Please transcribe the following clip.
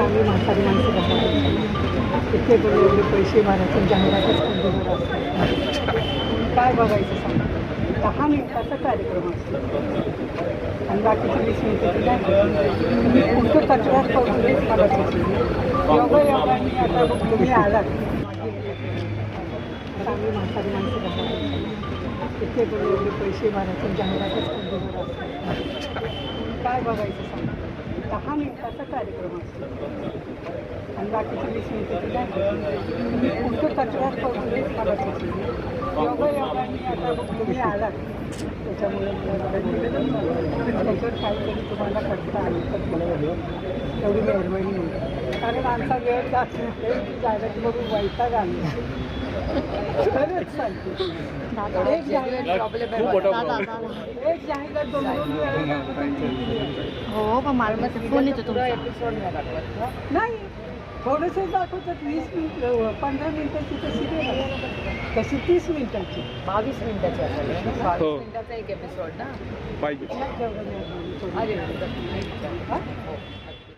आम्ही म्हातारी माणसं बघायचं इथे पण एवढे पैसे भरायचे जाहिरातच कंटिन्यू असतात. काय बघायचं सांग. दहा मिनिटाचा कार्यक्रम असतो. आणि बाकीचे वीस मिनिटं कुठं तक्रार करून देत मला सुचली योगा योगाने आता तुम्ही आलात आता आम्ही म्हातारी माणसं बघायचं इतके पण एवढे पैसे भरायचे जाहिरातच कंटिन्यू असतात. काय बघायचं सांगा. दहा कार्यक्रम असतो. आणि बाकीची वीस मिनिटं काय कुठं तक्रार करून देत मला योगा योगाने आता तुम्ही आलात त्याच्यामुळे त्याच्यावर काहीतरी तुम्हाला करता आलं तर मला एवढी मेहरबानी होईल. कारण आमचा वेळ जात नाही जायला की बघून वैताग आला. सांगते एक जाहिरात खूप मोठा problem. एक जाहिरात दोन हो पण मला मग फोन येतो तुमचा. नाही थोडंसं दाखवतात वीस मिनिट पंधरा मिनिटाची तशी तशी तीस मिनिटाची. बावीस मिनिटाची असेल? हो. बावीस मिनिटाचा एक एपिसोड ना? पाहिजे. अरे हा?